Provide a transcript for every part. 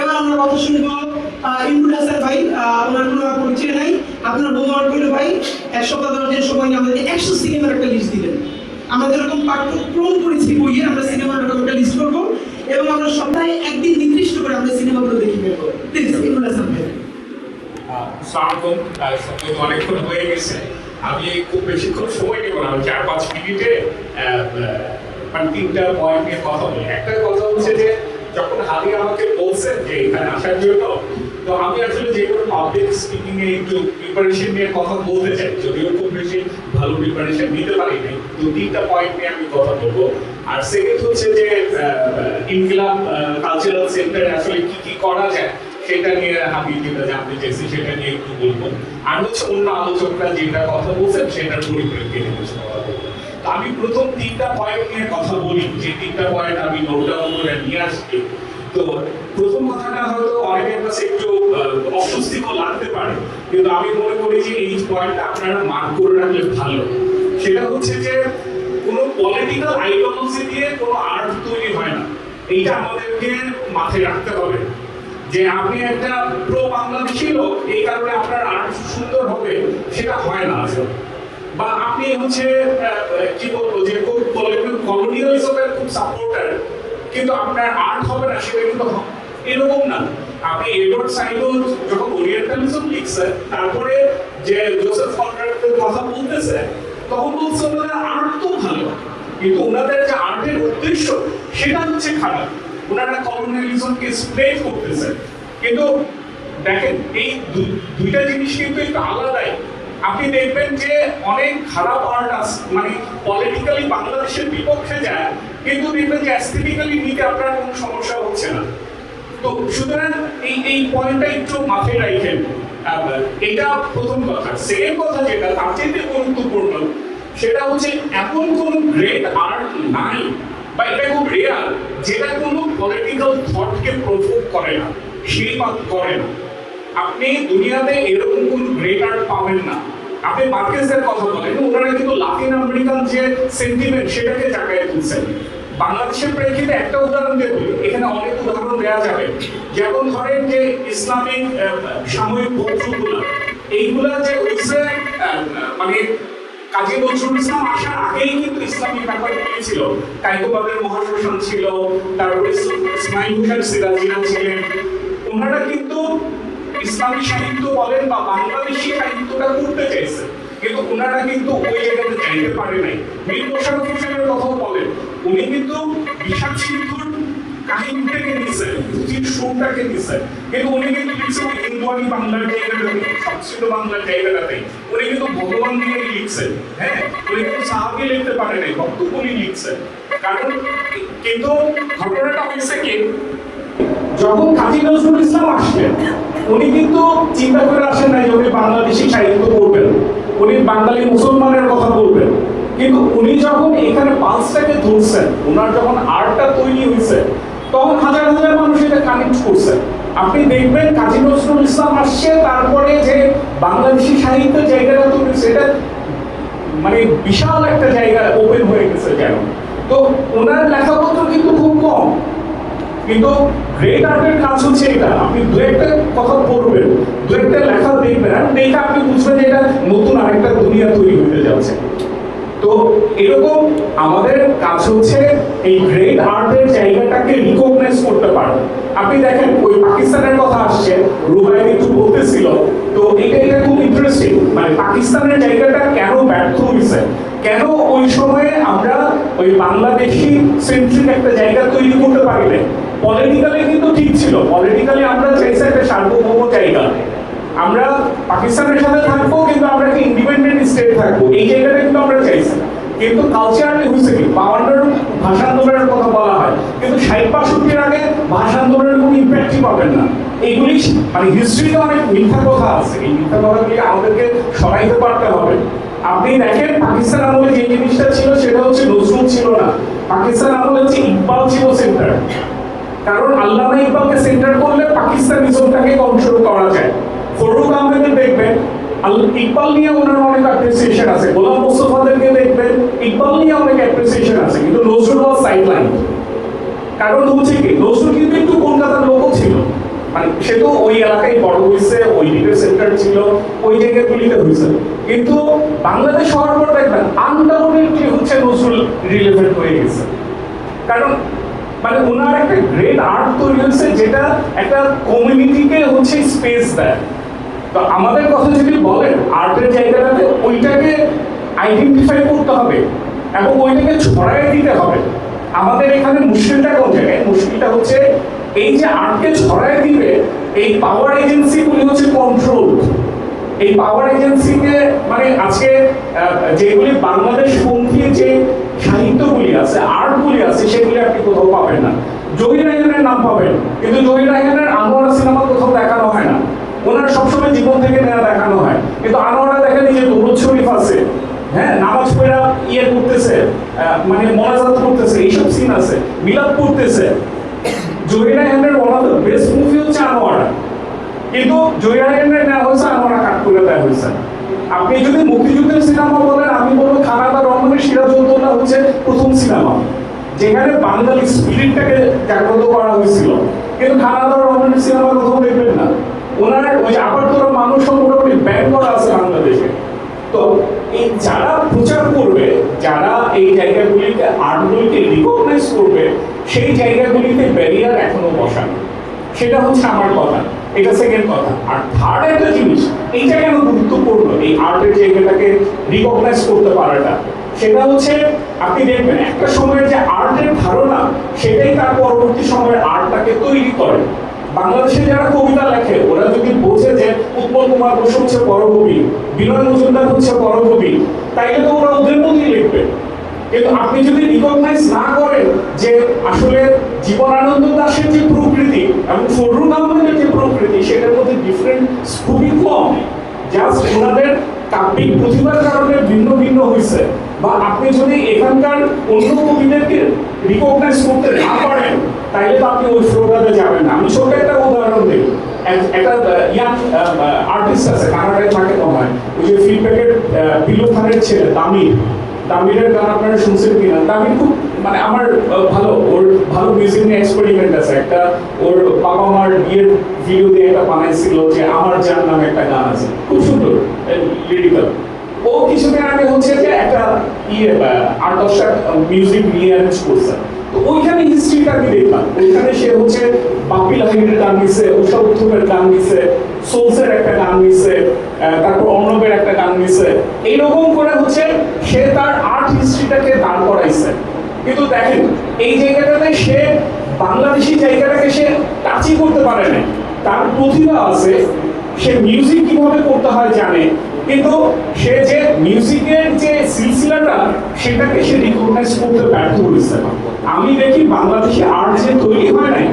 এবার আমরা কথা শুনব ইমরুল হাসান ভাই আহ, ওনার কোনো পরিচয় নাই? আপনার বোমার কইল ভাই এক সপ্তাহ দশ দিন সময় নিয়ে আমাদের একশো সিনেমার একটা লিস্ট দিলেন। আমরা যেরকম পাঠ্য পূরণ করেছি বইয়ে আমরা সিনেমার এরকম একটা লিস্ট করব এবং আমরা সপ্তাহে একদিন নির্দিষ্ট করে আমরা সিনেমাগুলো দেখি বের করব। অনেকক্ষণ হয়ে গেছে। আমি খুব বেশিক্ষণ সময় নেব না। চার পাঁচ মিনিটে মানে তিনটা পয়েন্ট নিয়ে কথা বলি। একটা কথা হচ্ছে যে যখন হালি আমাকে বলছেন যে এখানে আসার জন্য, তো আমি আসলে যে কোনো পাবলিক স্পিকিং এ একটু প্রিপারেশন নিয়ে কথা বলতে চাই। যদিও খুব বেশি ভালো প্রিপারেশন নিতে পারি নাই তো তিনটা পয়েন্ট নিয়ে আমি কথা বলব। আর সেকেন্ড হচ্ছে যে ইনকিলাব কালচারাল সেন্টারে আসলে কি কি করা যায়, সেটা নিয়ে আমি যেটা জানতে চাইছি, সেটা নিয়ে একটু বলব। আর হচ্ছে অন্য আলোচকরা যেটা কথা বলছেন, সেটার পরিপ্রেক্ষিতে কিছু কথা বলব। তো আমি প্রথম তিনটা পয়েন্ট নিয়ে কথা বলি। যে তিনটা পয়েন্ট আমি নোট করে নিয়ে আসছি। তো প্রথম কথাটা হয়তো অনেকের কাছে একটু অস্বস্তিকর লাগতে পারে। কিন্তু আমি মনে করি যে এই পয়েন্টটা আপনারা মার্ক করে রাখলে ভালো। সেটা হচ্ছে যে কোনো পলিটিক্যাল আইডিওলজি দিয়ে কোনো আর্ট তৈরি হয় না। এইটা আমাদেরকে মাথায় রাখতে হবে। যে আপনি একটা প্রো বাংলাদেশি লোক, এই কারণে আপনার আর্ট সুন্দর হবে, সেটা হয় না আসলে। বা আপনি হচ্ছে কি বলব, যে খুব কলোনিয়ালিজমের খুব সাপোর্টার কিন্তু আপনার আর্ট হবে না, সেটা কিন্তু এরকম না। আপনি এডওয়ার্ড সাইগল যখন ওরিয়েন্টালিজম লিখছে, তারপরে যে জোসেফ কনরাডের কথা বলতেছে, তখন বলছে ওনাদের আর্ট তো ভালো, কিন্তু ওনাদের যে আর্টের উদ্দেশ্য, সেটা হচ্ছে খারাপ। ওনারা কলোনিয়ালিজমকে স্প্রেড করতেছে। কিন্তু দেখেন, এই দুইটা জিনিস কিন্তু একটু আলাদাই। আপনি দেখবেন যে অনেক খারাপ আর্ট মানে পলিটিক্যালি বাংলাদেশের বিপক্ষে যায়, কিন্তু দেখবেন যে অ্যাস্থেটিক্যালি নিতে আপনার কোনো সমস্যা হচ্ছে না। তো সুতরাং এই এই পয়েন্টটা একটু মাথায় রাখেন। এটা প্রথম কথা। সেকেন্ড কথা যেটা, তার চাইতে গুরুত্বপূর্ণ, সেটা হচ্ছে এমন কোন গ্রেট আর্ট নাই, বা এটা খুব রেয়ার যেটা কোনো পলিটিক্যাল থটকে প্রভোগ করে না শিল্পাত করে না। আপনি দুনিয়াতে এরকম কোন গ্রেট আর্ট পাবেন না। আপনি মার্কেসের কথা বলেন ওনারা কিন্তু লাতিন আমেরিকান যে সেন্টিমেন্ট সেটাকে জায়গায় তুলছেন। বাংলাদেশের প্রেক্ষিতে একটা উদাহরণ দেব এখানে অনেক উদাহরণ দেওয়া যাবে। যেমন ধরেন যে ইসলামিক সাময়িক পত্রগুলো এইগুলা যে আহ, মানে কাজী নজরুল ইসলাম আসার আগেই কিন্তু ইসলামিক ব্যাপার ছিল। কায়কোবাদের মহাশ্মশান ছিল তারপরে ইসমাইল হোসেন সিরাজিনা ছিলেন। ওনারা কিন্তু ইসলামী সাহিত্য বলেন বা বাংলাদেশি সাহিত্যটা করতে চাইছে, কিন্তু ওনারা কিন্তু ওই জায়গাতে যাইতে পারে নাই। মীর মোশারফ হোসেনের কথাও বলেন, উনি কিন্তু বিষাদ সিন্ধুর কাহিনীটাকে নিছে পুঁথির সুরটাকে নিছে। কিন্তু উনি কিন্তু লিখছে ওই হিন্দুয়ানি বাংলার জায়গাটাতে সংস্কৃত বাংলার জায়গাটাতে। উনি কিন্তু ভগবান দিয়ে লিখছেন হ্যাঁ? উনি কিন্তু সাহাবি লিখতে পারে নাই ভক্তকুলি লিখছেন কারণ, কিন্তু ঘটনাটা হয়েছে কি? যখন কাজী নজরুল ইসলাম আসলেন উনি কিন্তু চিন্তা করে আসেন নাই যে উনি বাংলাদেশি সাহিত্য করবেন উনি বাঙালি মুসলমানের কথা বলবেন। কিন্তু উনি যখন এখানে পালসটাকে ধরছেন ওনার যখন আর্টটা তৈরি হয়েছে, তখন হাজার হাজার মানুষ এটা কানেক্ট করছে। আপনি দেখবেন কাজী নজরুল ইসলাম আসছে, তারপরে যে বাংলাদেশি সাহিত্যের জায়গাটা তৈরি এটা মানে বিশাল একটা জায়গা ওপেন হয়ে গেছে কেন? তো ওনার লেখাপত্র কিন্তু খুব কম। কিন্তু গ্রেট আর্টের কাজ হচ্ছে এটা। আপনি দু একটা কথা পড়বেন? দু একটা লেখা দেখবেন আর দেখে আপনি বুঝবেন যে এটা নতুন আরেকটা দুনিয়া তৈরি হতে যাচ্ছে। তো এরকম আমাদের কাজ হচ্ছে এই গ্রেট আর্টের জায়গাটাকে রিকগনাইজ করতে পারো। আপনি দেখেন, ওই পাকিস্তানের কথা আসছে রুবাই একটু বলতেছিল। তো এটা এটা খুব ইন্টারেস্টিং মানে পাকিস্তানের জায়গাটা কেন ব্যর্থ হয়েছে? কেন ওই সময়ে আমরা ওই বাংলাদেশি সেন্ট্রিক একটা জায়গা তৈরি করতে পারি না পলিটিক্যালি কিন্তু ঠিক ছিল। পলিটিক্যালি আমরা চাইছি একটা সার্বভৌম জায়গা। আমরা পাকিস্তানের সাথে থাকব, কিন্তু আমরা একটা ইন্ডিপেন্ডেন্ট স্টেট থাকব? এই জায়গাটা কিন্তু আমরা চাইছি। কিন্তু কালচারালি হয়েছে কি? বাউন্ডার ভাষা আন্দোলনের কথা বলা হয়। কিন্তু ষাট বাষট্টির আগে ভাষা আন্দোলনের কোনো ইম্প্যাক্টই পাবেন না। এইগুলি মানে হিস্ট্রিতে অনেক মিথ্যা কথা আছে। এই মিথ্যা কথাগুলি আমাদেরকে সরাইতে পারতে হবে। আপনি দেখেন, পাকিস্তান আমলে যে জিনিসটা ছিল, সেটা হচ্ছে নজরুল ছিল না। পাকিস্তান আমলে হচ্ছে ইকবাল ছিল সেন্টার কারণ আল্লামা ইকবালকে সেন্টার করলে পাকিস্তানিজমটাকে কন্ট্রোল করা যায়। ফরুক আহমেদের দেখবেন ইকবাল নিয়ে ওনার অনেক অ্যাপ্রিসিয়েশন আছে। গোলাম মোস্তফাদেরকে দেখবেন, ইকবাল নিয়ে অনেক অ্যাপ্রিসিয়েশন আছে। কিন্তু নজরুল ওয়াজ সাইডলাইন কারণ হচ্ছে কি, নজরুল কিন্তু একটু কলকাতার লোকও ছিল। মানে সে তো ওই এলাকায় বড় হয়েছে, ওই দিকের সেন্টার ছিল, ওই জায়গাগুলিতে হয়েছে। কিন্তু বাংলাদেশ হওয়ার পর দেখবেন আনডাউটেডলি হচ্ছে নজরুল রিলেভেন্ট হয়ে গেছে। কারণ মানে ওনার একটা গ্রেট হয়েছে যেটা একটা কমিউনিটিকে হচ্ছে স্পেস দেয়। তো আমাদের কথা যদি বলেন আর্টের জায়গাটাতে ওইটাকে আইডেন্টিফাই করতে হবে এবং ওইটাকে ছড়াই দিতে হবে। আমাদের এখানে মুশকিলটা কোন জায়গায়? মুশকিলটা হচ্ছে এই যে আর্টকে ছড়াই দিবে, এই পাওয়ার এজেন্সিগুলি হচ্ছে কন্ট্রোল এই পাওয়ার এজেন্সিকে মানে আজকে যেগুলি বাংলাদেশ পন্থী যে সাহিত্যগুলি আছে আর্টগুলি আছে, সেগুলি আপনি কোথাও পাবেন না। জহির রায়হানের নাম পাবেন। কিন্তু জহির রায়হানের আনোয়ারা সিনেমা কোথাও দেখানো হয় না। ওনার সবসময় জীবন থেকে নেওয়া দেখানো হয়। কিন্তু আনোয়ারা দেখেন যে দরুদ শরীফ আছে হ্যাঁ নামাজ পড়া ইয়ে করতেছে মানে মনাজাত করতেছে, এইসব সিন আছে, মিলাদ করতেছে জহির রায়হানের one of the best movie হচ্ছে আনোয়ারা। কিন্তু জয়ারেন্দ্রে নেওয়া হয়েছে আমরা কাট করে দেওয়া হয়েছে। আপনি যদি মুক্তিযুদ্ধের সিনেমা বলেন, আমি বলব খানাদা রহমানের সিরাজউদ্দৌলা হচ্ছে প্রথম সিনেমা। যেখানে বাঙালি স্পিরিটটাকে জাগ্রত করা হয়েছিল। কিন্তু খানাদা রহমানের সিনেমা কোথাও দেখবেন না। ওনার ওই আবার তোরা মানুষও মোটামুটি ব্যান করা আছে বাংলাদেশে। তো এই যারা প্রচার করবে, যারা এই জায়গাগুলিকে আর্টগুলিকে রিকগনাইজ করবে, সেই জায়গাগুলিতে ব্যারিয়ার এখনও বসানো। সেটা হচ্ছে আমার কথা। এটা সেকেন্ড কথা। আর থার্ড একটা জিনিস, এইটা কেন গুরুত্বপূর্ণ? এই আর্টের জায়গাটাকে রিকগনাইজ করতে পারাটা। সেটা হচ্ছে, আপনি দেখবেন, একটা সময়ের যে আর্টের ধারণা, সেটাই তার পরবর্তী সময়ের আর্টটাকে তৈরি করে। বাংলাদেশে যারা কবিতা লেখে, ওরা যদি বোঝে যে উৎপল কুমার বসু হচ্ছে পরকবি, বিনয় মজুমদার হচ্ছে পরকবি, তাইলে তো ওরা ওদের মতোই লিখবে। কিন্তু আপনি যদি রিকগনাইজ না করেন যে আসলে জীবনানন্দ দাশের যে প্রকৃতি এবং ফজরুল আহমেদের যে প্রকৃতি, সেটার মধ্যে ডিফারেন্ট খুবই কম। জাস্ট ওনাদের কাব্যিক প্রতিভার কারণে ভিন্ন ভিন্ন হয়েছে। বা আপনি যদি এখানকার অন্য কবিদেরকে রিকগনাইজ করতে না পারেন, তাইলে তো আপনি ওই ফ্লোটাতে যাবেন না। আমি ছোট একটা উদাহরণ এক- একটা ইয়াং আর্টিস্ট আছে, কানাডায় থাকে হয়। ওই যে ফিডব্যাকের বিলু খানের ছেলে তামির তামিরের গান আপনারা শুনছেন কিনা? তামির খুব মানে আমার ভালো, ওর ভালো মিউজিক নিয়ে এক্সপেরিমেন্ট আছে। একটা ওর বাবা মার বিয়ের ভিডিও দিয়ে একটা বানাইছিল যে আমার জান নামে একটা গান আছে। খুব সুন্দর লিরিক্যাল ও কিছুদিন আগে হচ্ছে যে একটা ইয়ে আট দশটা মিউজিক নিয়ে অ্যারেঞ্জ করছে। তো ওইখানে হিস্ট্রিটা আমি দেখলাম। ওইখানে সে হচ্ছে বাপিল হাইডের গান নিছে উষা উত্থুপের গান নিছে সোলসের একটা গান নিছে তারপর অর্ণবের একটা গান নিছে এইরকম করে হচ্ছে সে তার আর্ট হিস্ট্রিটাকে দাঁড় করাইছে। কিন্তু দেখেন, এই জায়গাটাতে সে বাংলাদেশি জায়গাটাকে সে টাচই করতে পারে না তার প্রতিভা আছে, সে মিউজিক কীভাবে করতে হয় জানে। কিন্তু সে যে মিউজিকের যে সিলসিলাটা, সেটাকে সে রিকগনাইজ করতে ব্যর্থ হয়েছে। আমি দেখি বাংলাদেশে আর্ট যে তৈরি হয় নাই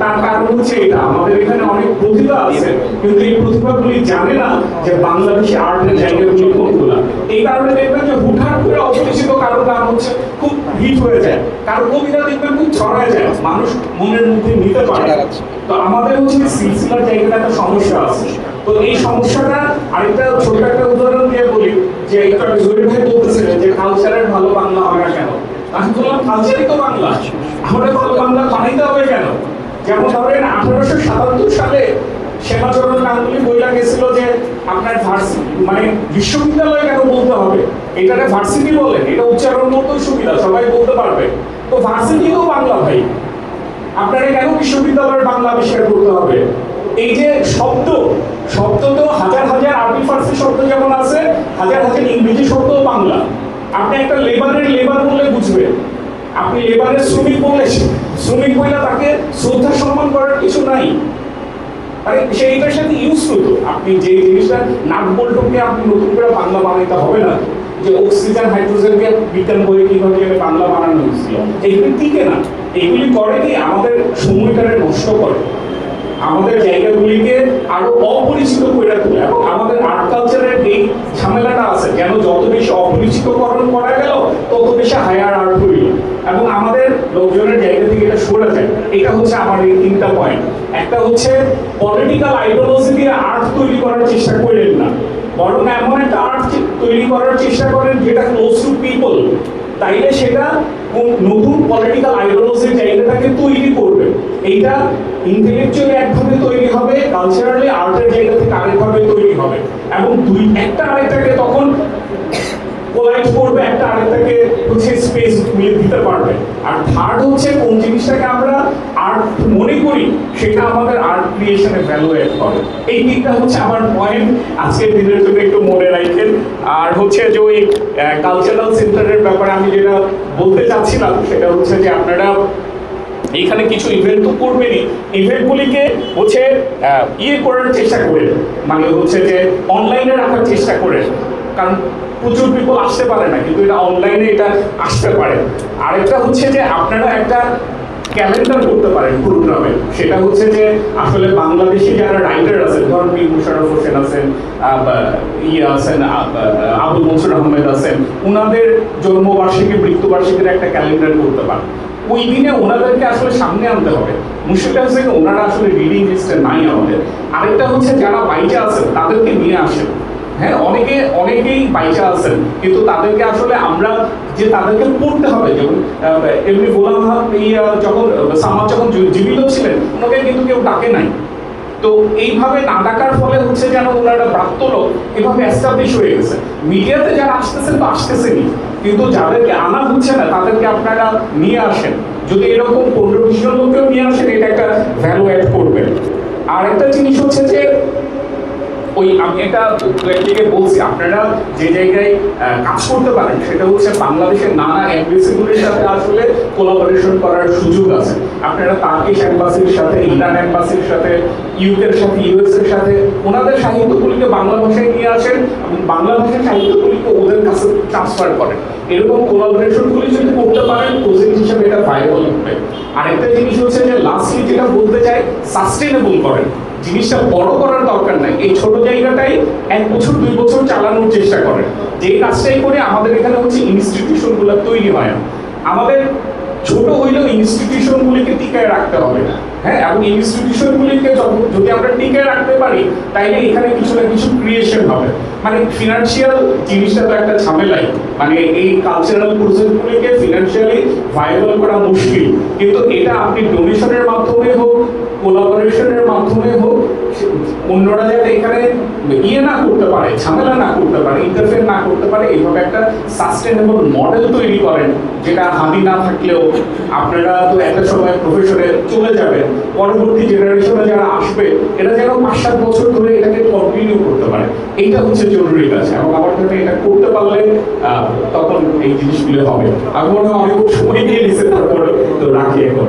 তার কারণ হচ্ছে এটা। আমাদের এখানে অনেক প্রতিভা আছে, কিন্তু এই প্রতিভাগুলি জানে না যে বাংলাদেশে আর্টের জায়গাগুলি কোনগুলা। এই কারণে দেখবেন যে হুটহাট করে অপরিচিত কারণ গান হচ্ছে খুব হিট হয়ে যায় কবিতা দেখবেন খুব ছড়ায় যায় মানুষ মনের মধ্যে নিতে পারে তো আমাদের হচ্ছে সিলসিলার জায়গাটা একটা সমস্যা আছে। তো এই সমস্যাটা আরেকটা ছোট একটা উদাহরণ দিয়ে বলি যে একটা জহির ভাই বলতেছিলেন যে কালচারের ভালো বাংলা হবে না কেন? আমি বললাম কালচারই তো বাংলা। আমাদের ভালো বাংলা বানাইতে হবে কেন? যেমন ধরেন আঠারোশো সাতাত্তর সালে শ্যামাচরণ গাঙ্গুলি বইলা গেছিল যে আপনার মানে বিশ্ববিদ্যালয় কেন বলতে হবে? এটাকে ভার্সিটি বলেন এটা উচ্চারণ করতেও সুবিধা তো ভার্সিটি তো বাংলা ভাই। আপনারা কেন বিশ্ববিদ্যালয়ের বাংলা আবিষ্কার করতে হবে? এই যে শব্দ শব্দ তো হাজার হাজার আরবি ফার্সি শব্দ যেমন আছে, হাজার হাজার ইংরেজি শব্দও বাংলা। আপনি একটা লেবারের লেবার বললে বুঝবেন আপনি লেবারের শ্রমিক বললে শ্রমিক বইলা তাকে শ্রদ্ধা সম্মান করার কিছু নাই। আরে সেইটার সাথে ইউজ করতো আপনি যে জিনিসটা নাট বল্টকে আপনি নতুন করে বাংলা বানাইতে হবে না যে অক্সিজেন হাইড্রোজেনকে বিজ্ঞান বইয়ে কীভাবে এনে বাংলা বানানো হয়েছিল। এইগুলি টিকে না। এইগুলি করে কি আমাদের সময়টারে নষ্ট করে। আমাদের জায়গাগুলিকে আরও অপরিচিত করে তোলে। এবং আমাদের আর্ট কালচারের এই ঝামেলাটা আছে। কেন যত বেশি অপরিচিতকরণ করা গেল, তত বেশি হায়ার আর্ট হইল এবং আমাদের লোকজনের জায়গা থেকে এটা সরে যায়। এটা হচ্ছে আমার এই তিনটা পয়েন্ট একটা হচ্ছে পলিটিক্যাল আইডিওলজি দিয়ে আর্ট তৈরি করার চেষ্টা করলেন না। বরং এমন একটা আর্ট তৈরি করার চেষ্টা করেন, যেটা ক্লোজ টু পিপল তাইলে সেটা নতুন পলিটিক্যাল আইডিওলজির জায়গাটাকে তৈরি করবে। এইটা ইন্টেলেকচুয়ালি একভাবে তৈরি হবে কালচারালি আর্টের জায়গা থেকে আরেকভাবে তৈরি হবে। এবং দুই একটা আরেকটাকে তখন কোলাইড করবে, একটা আরেকটাকে হচ্ছে স্পেস মিলে দিতে পারবে। আর থার্ড হচ্ছে কোন জিনিসটাকে আমরা আর্ট মনে করি, সেটা আমাদের আর্ট ক্রিয়েশনে ভ্যালু এড করে। এই তিনটা হচ্ছে আমার পয়েন্ট আজকের দিনের জন্য একটু মনে রাখেন আর হচ্ছে যে ওই কালচারাল সেন্টারের ব্যাপারে আমি যেটা বলতে চাচ্ছিলাম, সেটা হচ্ছে যে আপনারা এখানে কিছু ইভেন্ট তো করবেনই। ইভেন্টগুলিকে হচ্ছে ইয়ে করার চেষ্টা করেন। মানে হচ্ছে যে অনলাইনে রাখার চেষ্টা করেন। কারণ প্রচুর পিপল আসতে পারে না, কিন্তু এটা অনলাইনে এটা আসতে পারে। আরেকটা হচ্ছে যে আপনারা একটা ক্যালেন্ডার করতে পারেন প্রোগ্রামে সেটা হচ্ছে যে আসলে বাংলাদেশি যারা রাইটার আছেন, ধরুন বীর মুশারফ হোসেন আছেন ইয়ে আছেন আবুল মনসুর আহমেদ আছেন ওনাদের জন্মবার্ষিকী, মৃত্যুবার্ষিকীর একটা ক্যালেন্ডার করতে পারেন। ওই দিনে ওনাদেরকে আসলে সামনে আনতে হবে। মুশকিলটা হচ্ছে ওনারা আসলে রিডিং লিস্টে নাই আমাদের। আরেকটা হচ্ছে যারা বাইচে আছেন, তাদেরকে নিয়ে আসেন। হ্যাঁ অনেকে অনেকেই বাইচা আছেন। কিন্তু তাদেরকে আসলে আমরা যে তাদেরকে পড়তে হবে, যেমন এমনি গোলাম যখন সামাদ যখন জীবিত ছিলেন, ওনাকে কিন্তু কেউ ডাকে নাই। তো এইভাবে না ডাকার ফলে হচ্ছে যেন ওনারা প্রাপ্ত লোক এভাবে এস্টাবলিশ হয়ে গেছে। মিডিয়াতে যারা আসতেছেন তো আসতেছেনই। কিন্তু যাদেরকে আনা হচ্ছে না, তাদেরকে আপনারা নিয়ে আসেন। যদি এরকম পনেরো বিশ জন লোককেও নিয়ে আসেন, এটা একটা ভ্যালু অ্যাড করবে আর একটা জিনিস হচ্ছে যে ওই আমি একটা একদিকে বলছি, আপনারা যে জায়গায় কাজ করতে পারেন, সেটা হচ্ছে বাংলাদেশের নানা এমবিসিগুলির সাথে আসলে কোলাবোরেশন করার সুযোগ আছে। আপনারা তার্কিশ এম্বাসির সাথে ইরান এম্বাসির সাথে ইউকের সাথে ইউএস এর সাথে, ওনাদের সাহিত্যগুলিকে বাংলা ভাষায় নিয়ে আসেন এবং বাংলা ভাষার সাহিত্যগুলিকে ওদের কাছে ট্রান্সফার করেন। এরকম কোলাবোরেশনগুলি যদি করতে পারেন প্রজেক্ট হিসেবে এটা ভাইরাল হবে। আরেকটা জিনিস হচ্ছে যে লাস্টলি যেটা বলতে চাই সাস্টেনেবল করেন। জিনিসটা বড় করার দরকার নাই। এই ছোট জায়গাটাই এক বছর, দুই বছর চালানোর চেষ্টা করেন যে কাজটাই করে আমাদের এখানে হচ্ছে ইনস্টিটিউশনগুলো তৈরি হয় না। আমাদের ছোট হইলেও ইনস্টিটিউশন গুলিকে টিকায় রাখতে হবে। হ্যাঁ এবং ইনস্টিটিউশন গুলিকে যদি আমরা টিকায় রাখতে পারি, তাইলে এখানে কিছু না কিছু ক্রিয়েশন হবে। মানে ফিনান্সিয়াল জিনিসটা তো একটা ঝামেলাই। মানে এই কালচারাল প্রজেক্ট গুলিকে ফিনান্সিয়ালি ভাইবল করা মুশকিল। কিন্তু এটা আপনি ডোনেশনের মাধ্যমে হোক কোলাবোরেশনের মাধ্যমে হোক, অন্যরা যাতে এখানে ইয়ে না করতে পারে, ঝামেলা না করতে পারে ইন্টারফেয়ার না করতে পারে, এইভাবে একটা সাস্টেনেবল মডেল তৈরি করেন, যেটা হাতি না থাকলেও আপনারা তো একটা সময় প্রফেশনে চলে যাবেন। পরবর্তী জেনারেশনে যারা আসবে, এরা যেন পাঁচ সাত বছর ধরে এটাকে কন্টিনিউ করতে পারে। এইটা হচ্ছে জরুরি কাজ। এবং আমার এটা করতে পারলে তখন এই জিনিসগুলো হবে। আমি মনে হয় অনেক সময় নিয়ে লিখতে তারপরে তো রাখি এখন।